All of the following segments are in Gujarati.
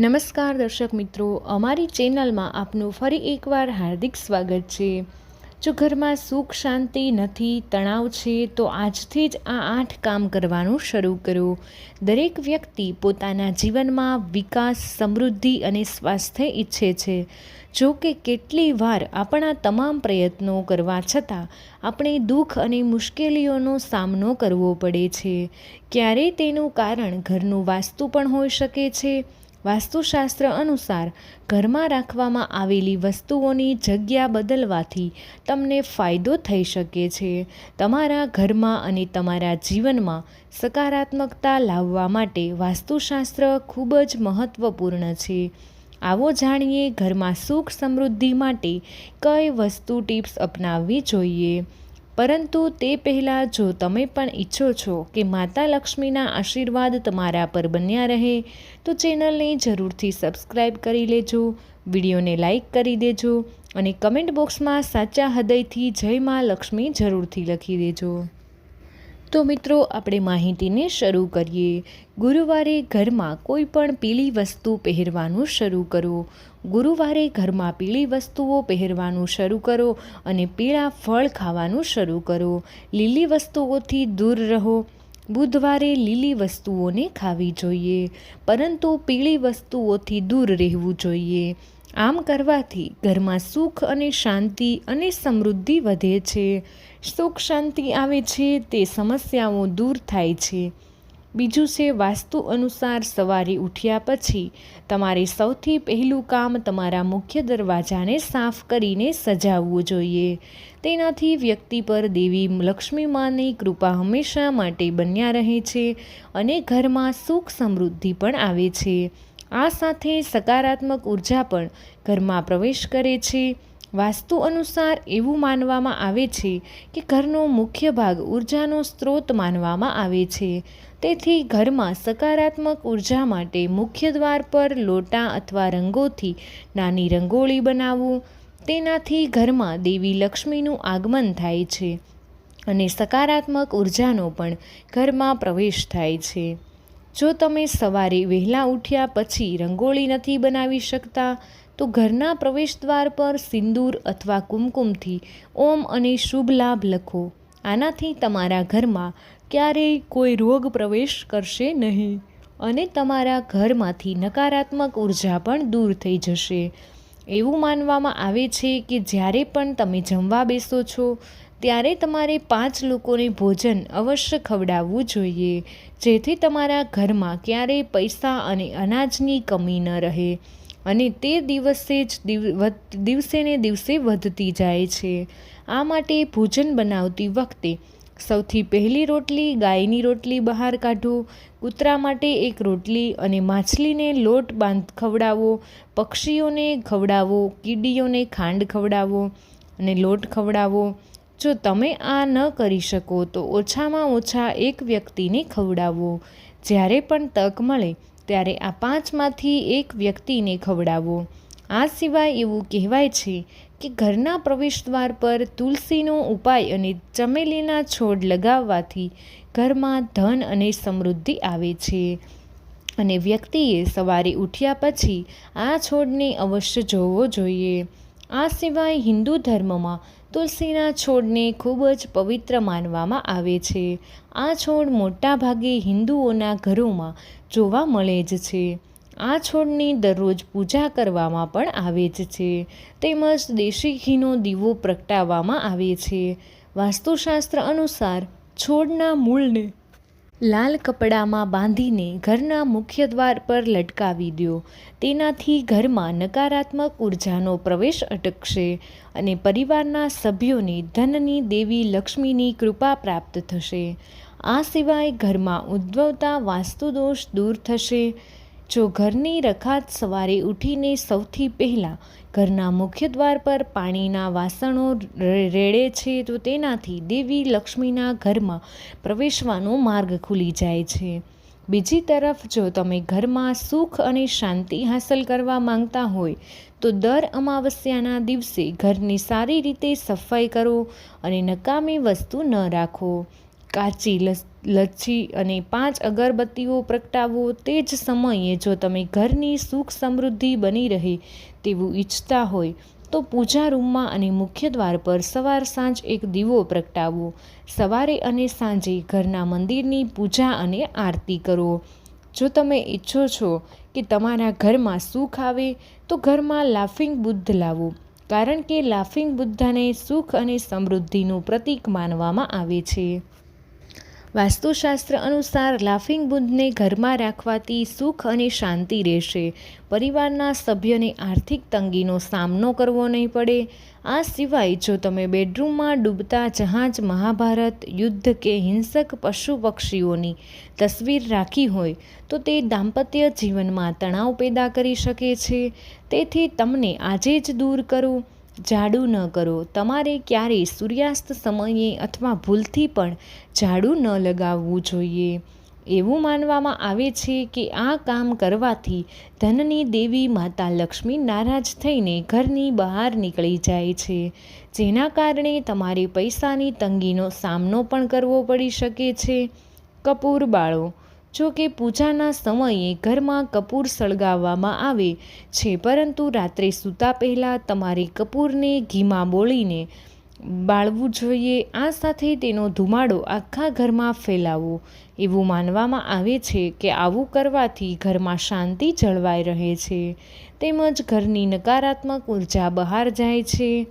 નમસ્કાર દર્શક મિત્રો, અમારી ચેનલમાં આપનું ફરી એકવાર હાર્દિક સ્વાગત છે. જો ઘરમાં સુખ, શાંતિ નથી, તણાવ છે, તો આજથી જ આ આઠ કામ કરવાનું શરૂ કરો. દરેક વ્યક્તિ પોતાના જીવનમાં વિકાસ, સમૃદ્ધિ અને સ્વાસ્થ્ય ઈચ્છે છે. જો કે કેટલી વાર આપણા તમામ પ્રયત્નો કરવા છતાં આપણે દુઃખ અને મુશ્કેલીઓનો સામનો કરવો પડે છે. ક્યારેય તેનું કારણ ઘરનું વાસ્તુ પણ હોઈ શકે છે વાસ્તુશાસ્ત્ર અનુસાર ઘરમાં રાખવામાં આવેલી વસ્તુઓની જગ્યા બદલવાથી તમને ફાયદો થઈ શકે છે. તમારા ઘરમાં અને તમારા જીવનમાં સકારાત્મકતા લાવવા માટે વાસ્તુશાસ્ત્ર ખૂબ જ મહત્ત્વપૂર્ણ છે. આવો જાણીએ ઘરમાં સુખ સમૃદ્ધિ માટે કઈ વસ્તુ ટિપ્સ અપનાવવી જોઈએ? પરંતુ તે પહેલાં જો તમે પણ ઈચ્છો છો કે માતા લક્ષ્મીના આશીર્વાદ તમારા પર બન્યા રહે, તો ચેનલને જરૂરથી સબસ્ક્રાઈબ કરી લેજો, વિડીયોને લાઈક કરી દેજો અને કમેન્ટ બોક્સમાં સાચા હૃદયથી જય મા લક્ષ્મી જરૂરથી લખી દેજો. તો મિત્રો, આપણે માહિતીને શરૂ કરીએ. ગુરુવારે ઘરમાં કોઈ પણ પીળી વસ્તુ પહેરવાનું શરૂ કરો. ગુરુવારે ઘરમાં પીળી વસ્તુઓ પહેરવાનું શરૂ કરો અને પીળા ફળ ખાવાનું શરૂ કરો. લીલી વસ્તુઓથી દૂર રહો. બુધવારે લીલી વસ્તુઓને ખાવી જોઈએ, પરંતુ પીળી વસ્તુઓથી દૂર રહેવું જોઈએ. આમ કરવાથી ઘરમાં સુખ અને શાંતિ અને સમૃદ્ધિ વધે છે. સુખ શાંતિ આવે છે, તે સમસ્યાઓ દૂર થાય છે. બીજું છે, વાસ્તુ અનુસાર સવારે ઉઠ્યા પછી તમારે સૌથી પહેલું કામ તમારા મુખ્ય દરવાજાને સાફ કરીને સજાવવું જોઈએ. તેનાથી વ્યક્તિ પર દેવી લક્ષ્મી માની કૃપા હંમેશા માટે બન્યા રહે છે અને ઘરમાં સુખ સમૃદ્ધિ પણ આવે છે. આ સાથે સકારાત્મક ઊર્જા પણ ઘરમાં પ્રવેશ કરે છે. વાસ્તુ અનુસાર એવું માનવામાં આવે છે કે ઘરનો મુખ્ય ભાગ ઉર્જાનો સ્ત્રોત માનવામાં આવે છે. તેથી ઘરમાં સકારાત્મક ઊર્જા માટે મુખ્ય દ્વાર પર લોટા અથવા રંગોથી નાની રંગોળી બનાવવું, તેનાથી ઘરમાં દેવી લક્ષ્મીનું આગમન થાય છે અને સકારાત્મક ઉર્જાનો પણ ઘરમાં પ્રવેશ થાય છે. જો તમે સવારે વહેલા ઉઠ્યા પછી રંગોળી નથી બનાવી શકતા તો ઘરના પ્રવેશદ્વાર પર સિંદૂર અથવા કુમકુમથી ઓમ અને શુભ લાભ લખો. આનાથી તમારા ઘરમાં ક્યારેય કોઈ રોગ પ્રવેશ કરશે નહીં અને તમારા ઘરમાંથી નકારાત્મક ઊર્જા પણ દૂર થઈ જશે. એવું માનવામાં આવે છે કે જ્યારે પણ તમે જમવા બેસો છો, ત્યારે તમારે પાંચ લોકોને ભોજન અવશ્ય ખવડાવવું જોઈએ, જેથી તમારા ઘરમાં ક્યારેય પૈસા અને અનાજની કમી ન રહે. અને તે દિવસે જ દિવસે ને દિવસે વધતી જાય છે. આ માટે ભોજન બનાવતી વખતે સૌથી પહેલી રોટલી ગાયની રોટલી બહાર કાઢો, કૂતરા માટે એક રોટલી અને માછલીને લોટ બાંધ ખવડાવો, પક્ષીઓને ખવડાવો, કીડીઓને ખાંડ ખવડાવો અને લોટ ખવડાવો. જો તમે આ ન કરી શકો તો ઓછામાં ઓછા એક વ્યક્તિને ખવડાવો. જ્યારે પણ તક મળે ત્યારે આ પાંચમાંથી એક વ્યક્તિને ખવડાવો. આ સિવાય એવું કહેવાય છે કે ઘરના પ્રવેશદ્વાર પર તુલસીનો ઉપાય અને ચમેલીના છોડ લગાવવાથી ઘરમાં ધન અને સમૃદ્ધિ આવે છે. અને વ્યક્તિએ સવારે ઉઠ્યા પછી આ છોડને અવશ્ય જોવો જોઈએ. આ સિવાય હિન્દુ ધર્મમાં તુલસીના છોડને ખૂબ જ પવિત્ર માનવામાં આવે છે. આ છોડ મોટાભાગે હિન્દુઓના ઘરોમાં જોવા મળે જ છે. આ છોડની દરરોજ પૂજા કરવામાં પણ આવે જ છે. તેમજ દેશી ઘીનો દીવો પ્રગટાવવામાં આવે છે. વાસ્તુશાસ્ત્ર અનુસાર છોડના મૂળને લાલ કપડામાં બાંધીને ઘરના મુખ્ય દ્વાર પર લટકાવી દો તેનાથી ઘરમાં નકારાત્મક ઉર્જાનો પ્રવેશ અટકશે અને પરિવારના સભ્યોને ધનની દેવી લક્ષ્મીની કૃપા પ્રાપ્ત થશે. આ સિવાય ઘરમાં ઉદ્ભવતા વાસ્તુદોષ દૂર થશે. જો ઘરની રખાત સવારે ઉઠીને સૌથી પહેલાં ઘરના મુખ્ય દ્વાર પર પાણીના વાસણો રેડે છે, તો તેનાથી દેવી લક્ષ્મીના ઘરમાં પ્રવેશવાનો માર્ગ ખુલી જાય છે. બીજી તરફ, જો તમે ઘરમાં સુખ અને શાંતિ હાંસલ કરવા માંગતા હોય, તો દર અમાવસ્યાના દિવસે ઘરની સારી રીતે સફાઈ કરો અને નકામી વસ્તુ ન રાખો. કાચી લચ્છી અને પાંચ અગરબત્તીઓ પ્રગટાવો તે જ સમયે જો તમે ઘરની સુખ સમૃદ્ધિ બની રહે તેવું ઈચ્છતા હોય, તો પૂજા રૂમમાં અને મુખ્ય દ્વાર પર સવાર સાંજ એક દીવો પ્રગટાવો. સવારે અને સાંજે ઘરના મંદિરની પૂજા અને આરતી કરો. જો તમે ઈચ્છો છો કે તમારા ઘરમાં સુખ આવે, તો ઘરમાં લાફિંગ બુદ્ધ લાવો, કારણ કે લાફિંગ બુદ્ધાને સુખ અને સમૃદ્ધિનું પ્રતીક માનવામાં આવે છે. વાસ્તુશાસ્ત્ર અનુસાર લાફિંગ બુદ્ધને ઘરમાં રાખવાથી સુખ અને શાંતિ રહેશે. પરિવારના સભ્યને આર્થિક તંગીનો સામનો કરવો નહીં પડે. આ સિવાય જો તમે બેડરૂમમાં ડૂબતા જહાજ, મહાભારત, યુદ્ધ કે હિંસક પશુ પક્ષીઓની તસવીર રાખી હોય, તો તે દાંપત્ય જીવનમાં તણાવ પેદા કરી શકે છે. તેથી તમને આજે જ દૂર કરવું જાડુ ન કરો. તમારે ક્યારેય સૂર્યાસ્ત સમયે અથવા ભૂલથી પણ ઝાડુ ન લગાવવું જોઈએ. એવું માનવામાં આવે છે કે આ કામ કરવાથી ધનની દેવી માતા લક્ષ્મી નારાજ થઈને ઘરની બહાર નીકળી જાય છે, જેના કારણે તમારે પૈસાની તંગીનો સામનો પણ કરવો પડી શકે છે. કપૂર બાળો જો કે પૂજાના સમયે ઘરમાં કપૂર સળગાવવામાં આવે છે, પરંતુ રાત્રે સૂતા પહેલાં તમારે કપૂરને ઘીમાં બોળીને બાળવું જોઈએ. આ સાથે તેનો ધુમાડો આખા ઘરમાં ફેલાવવો એવું માનવામાં આવે છે કે આવું કરવાથી ઘરમાં શાંતિ જળવાઈ રહે છે. તેમજ ઘરની નકારાત્મક ઊર્જા બહાર જાય છે.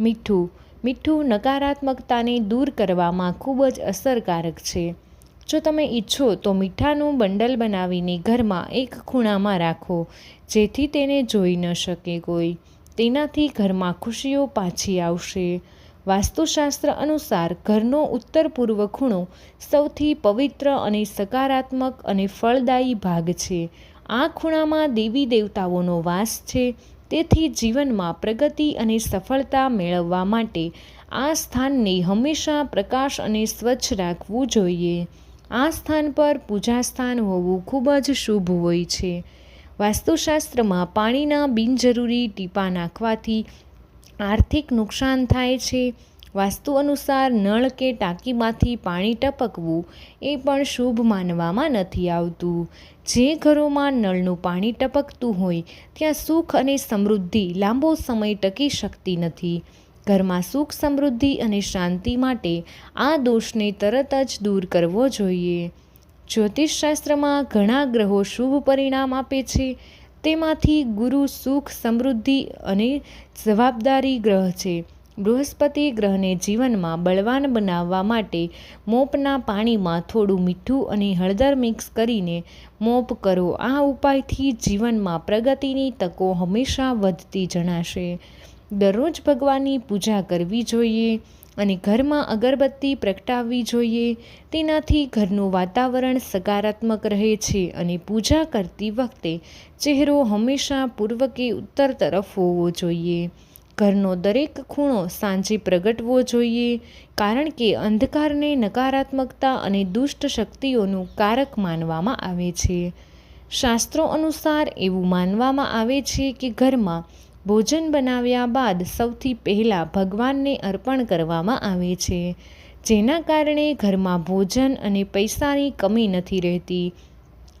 મીઠું મીઠું નકારાત્મકતાને દૂર કરવામાં ખૂબ જ અસરકારક છે. જો તમે ઈચ્છો તો મીઠાનું બંડલ બનાવીને ઘરમાં એક ખૂણામાં રાખો, જેથી તેને જોઈ ન શકે કોઈ. તેનાથી ઘરમાં ખુશીઓ પાછી આવશે. વાસ્તુશાસ્ત્ર અનુસાર ઘરનો ઉત્તર પૂર્વ ખૂણો સૌથી પવિત્ર અને સકારાત્મક અને ફળદાયી ભાગ છે. આ ખૂણામાં દેવી દેવતાઓનો વાસ છે. તેથી જીવનમાં પ્રગતિ અને સફળતા મેળવવા માટે આ સ્થાનને હંમેશા પ્રકાશ અને સ્વચ્છ રાખવું જોઈએ. આ સ્થાન પર પૂજા સ્થાન હોવું ખૂબ જ શુભ હોય છે. વાસ્તુશાસ્ત્રમાં પાણીના બિનજરૂરી ટીપા નાખવાથી આર્થિક નુકસાન થાય છે. વાસ્તુ અનુસાર નળ કે ટાંકીમાંથી પાણી ટપકવું એ પણ શુભ માનવામાં નથી આવતું. જે ઘરોમાં નળનું પાણી ટપકતું હોય, ત્યાં સુખ અને સમૃદ્ધિ લાંબો સમય ટકી શકતી નથી. ઘરમાં સુખ સમૃદ્ધિ અને શાંતિ માટે આ દોષને તરત જ દૂર કરવો જોઈએ. જ્યોતિષશાસ્ત્રમાં ઘણા ગ્રહો શુભ પરિણામ આપે છે. તેમાંથી ગુરુ સુખ સમૃદ્ધિ અને જવાબદારી ગ્રહ છે. બૃહસ્પતિ ગ્રહને જીવનમાં બળવાન બનાવવા માટે મોપના પાણીમાં થોડું મીઠું અને હળદર મિક્સ કરીને મોપ કરો. આ ઉપાયથી જીવનમાં પ્રગતિની તકો હંમેશા વધતી જણાશે. દરરોજ ભગવાનની પૂજા કરવી જોઈએ અને ઘરમાં અગરબત્તી પ્રગટાવવી જોઈએ. તેનાથી ઘરનું વાતાવરણ સકારાત્મક રહે છે અને પૂજા કરતી વખતે ચહેરો હંમેશા પૂર્વ કે ઉત્તર તરફ હોવો જોઈએ. ઘરનો દરેક ખૂણો સાંજે પ્રગટવો જોઈએ, કારણ કે અંધકારને નકારાત્મકતા અને દુષ્ટ શક્તિઓનું કારક માનવામાં આવે છે. શાસ્ત્રો અનુસાર એવું માનવામાં આવે છે કે ઘરમાં ભોજન બનાવ્યા બાદ સૌથી પહેલાં ભગવાનને અર્પણ કરવામાં આવે છે, જેના કારણે ઘરમાં ભોજન અને પૈસાની કમી નથી રહેતી.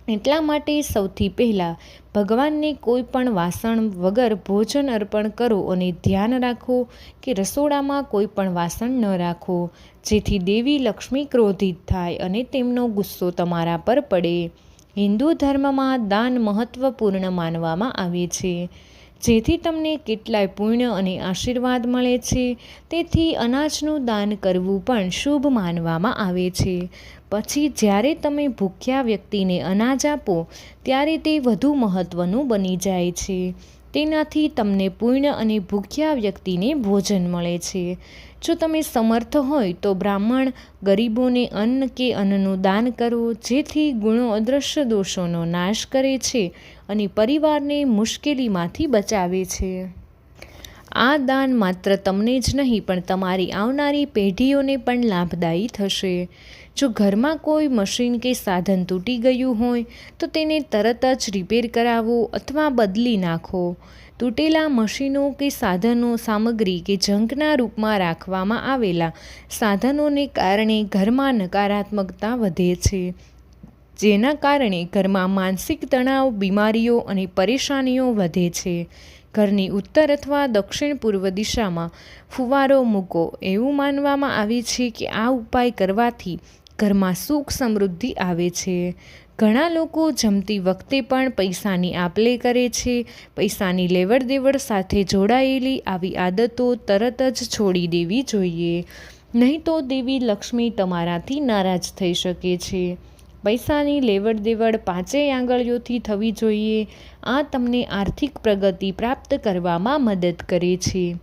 એટલા માટે સૌથી પહેલાં ભગવાનને કોઈ પણ વાસણ વગર ભોજન અર્પણ કરો અને ધ્યાન રાખો કે રસોડામાં કોઈ પણ વાસણ ન રાખો, જેથી દેવી લક્ષ્મી ક્રોધિત થાય અને તેમનો ગુસ્સો તમારા પર પડે. હિન્દુ ધર્મમાં દાન મહત્ત્વપૂર્ણ માનવામાં આવે છે. જેથી તમને કેટલાય પુણ્ય અને આશીર્વાદ મળે છે. તેથી અનાજનું દાન કરવું પણ શુભ માનવામાં આવે છે. પછી જ્યારે તમે ભૂખ્યા વ્યક્તિને અનાજ આપો, ત્યારે તે વધુ મહત્ત્વનું બની જાય છે. તેનાથી તમને પુણ્ય અને ભૂખ્યા વ્યક્તિને ભોજન મળે છે. જો તમે સમર્થ હોય તો બ્રાહ્મણ ગરીબોને અન્ન કે અન્નનું દાન કરો, જેથી ગુણો અદૃશ્ય દોષોનો નાશ કરે છે અને પરિવારને મુશ્કેલીમાંથી બચાવે છે. આ દાન માત્ર તમને જ નહીં, પણ તમારી આવનારી પેઢીઓને પણ લાભદાયી થશે. જો ઘરમાં કોઈ મશીન કે સાધન તૂટી ગયું હોય, તો તેને તરત જ રિપેર કરાવો અથવા બદલી નાખો. તૂટેલા મશીનો કે સાધનો સામગ્રી કે જંકના રૂપમાં રાખવામાં આવેલા સાધનોને કારણે ઘરમાં નકારાત્મકતા વધે છે. જેના કારણે ઘરમાં માનસિક તણાવ, બીમારીઓ અને પરેશાનીઓ વધે છે. ઘરની ઉત્તર અથવા દક્ષિણ પૂર્વ દિશામાં ફુવારો મૂકો. એવું માનવામાં આવે છે કે આ ઉપાય કરવાથી ઘરમાં સુખ સમૃદ્ધિ આવે છે. ઘણા લોકો જમતી વખતે પણ પૈસાની આપલે કરે છે. પૈસાની લેવડ દેવડ સાથે જોડાયેલી આવી આદતો તરત જ છોડી દેવી જોઈએ. નહીં તો દેવી લક્ષ્મી તમારાથી નારાજ થઈ શકે છે. પૈસાની લેવડ દેવડ પાંચેય આંગળીઓથી થવી જોઈએ. આ તમને આર્થિક પ્રગતિ પ્રાપ્ત કરવામાં મદદ કરે છે.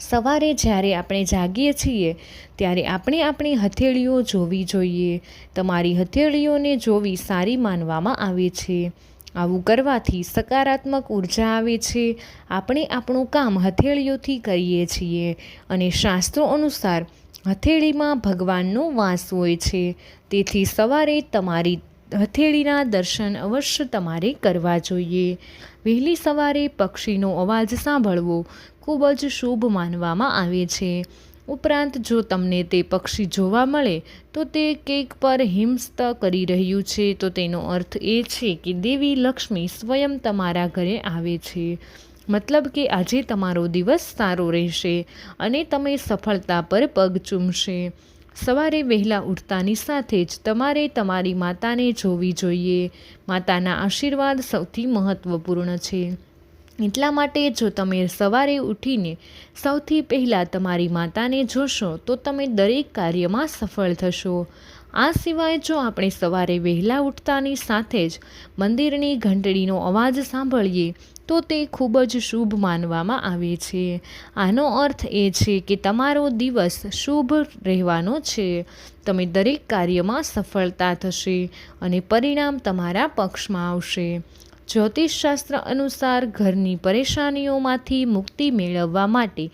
સવારે જ્યારે આપણે જાગીએ છીએ, ત્યારે આપણે આપણી હથેળીઓ જોવી જોઈએ. તમારી હથેળીઓને જોવી સારી માનવામાં આવે છે. આવું કરવાથી સકારાત્મક ઊર્જા આવે છે. આપણે આપણું કામ હથેળીઓથી કરીએ છીએ અને શાસ્ત્રો અનુસાર હથેળીમાં ભગવાનનો વાસ હોય છે. તેથી સવારે તમારી હથેળીના દર્શન અવશ્ય તમારે કરવા જોઈએ. વહેલી સવારે પક્ષીનો અવાજ સાંભળવો ખૂબ જ શુભ માનવામાં આવે છે. ઉપરાંત જો તમને તે પક્ષી જોવા મળે, તો તે કેક પર હિંસ્ત કરી રહ્યું છે. તો તેનો અર્થ એ છે કે દેવી લક્ષ્મી સ્વયં તમારા ઘરે આવે છે. મતલબ કે આજે તમારો દિવસ સારો રહેશે અને તમે સફળતા પર પગ ચૂમશે. સવારે વહેલા ઉઠતાની સાથે જ તમારે તમારી માતાને જોવી જોઈએ. માતાના આશીર્વાદ સૌથી મહત્ત્વપૂર્ણ છે. એટલા માટે જો તમે સવારે ઉઠીને સૌથી પહેલાં તમારી માતાને જોશો, તો તમે દરેક કાર્યમાં સફળ થશો. આ સિવાય જો આપણે સવારે વહેલા ઉઠતાની સાથે જ મંદિરની ઘંટડીનો અવાજ સાંભળીએ તો તે ખૂબ જ શુભ માનવામાં આવે છે. આનો અર્થ એ છે કે તમારો દિવસ શુભ રહેવાનો છે. તમે દરેક કાર્યમાં સફળતા થશે અને પરિણામ તમારા પક્ષમાં આવશે. જ્યોતિષશાસ્ત્ર અનુસાર ઘરની પરેશાનીઓમાંથી મુક્તિ મેળવવા માટે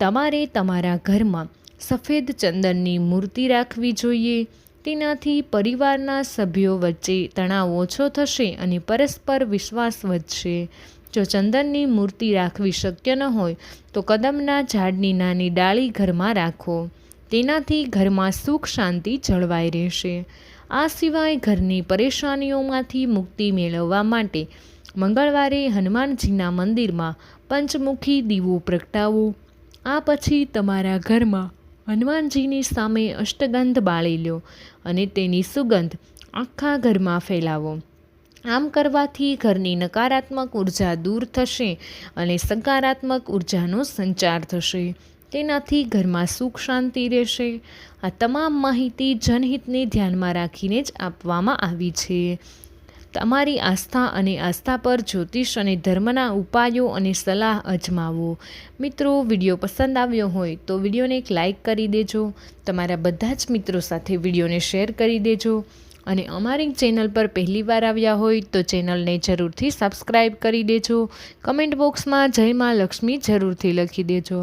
તમારે તમારા ઘરમાં સફેદ ચંદનની મૂર્તિ રાખવી જોઈએ. તેનાથી પરિવારના સભ્યો વચ્ચે તણાવ ઓછો થશે અને પરસ્પર વિશ્વાસ વધશે. જો ચંદનની મૂર્તિ રાખવી શક્ય ન હોય, તો કદમના ઝાડની નાની ડાળી ઘરમાં રાખો. તેનાથી ઘરમાં સુખ શાંતિ જળવાઈ રહેશે. આ સિવાય ઘરની પરેશાનીઓમાંથી મુક્તિ મેળવવા માટે મંગળવારે હનુમાનજીના મંદિરમાં પંચમુખી દીવો પ્રગટાવો. આ પછી તમારા ઘરમાં હનુમાનજીની સામે અષ્ટગંધ બાળી લો અને તેની સુગંધ આખા ઘરમાં ફેલાવો. આમ કરવાથી ઘરની નકારાત્મક ઊર્જા દૂર થશે અને સકારાત્મક ઉર્જાનો સંચાર થશે. તેનાથી ઘરમાં સુખ શાંતિ રહેશે. આ તમામ માહિતી જનહિતને ધ્યાનમાં રાખીને જ આપવામાં આવી છે. તમારી આસ્થા અને આસ્થા પર જ્યોતિષ અને ધર્મના ઉપાયો અને સલાહ અજમાવો. મિત્રો, વીડિયો પસંદ આવ્યો હોય તો વિડીયોને એક લાઇક કરી દેજો. તમારા બધા જ મિત્રો સાથે વિડીયોને શેર કરી દેજો. અને અમારી ચેનલ પર પહેલીવાર આવ્યા હોય તો ચેનલને જરૂરથી સબસ્ક્રાઈબ કરી દેજો. કમેન્ટ બોક્સમાં જય મા લક્ષ્મી જરૂરથી લખી દેજો.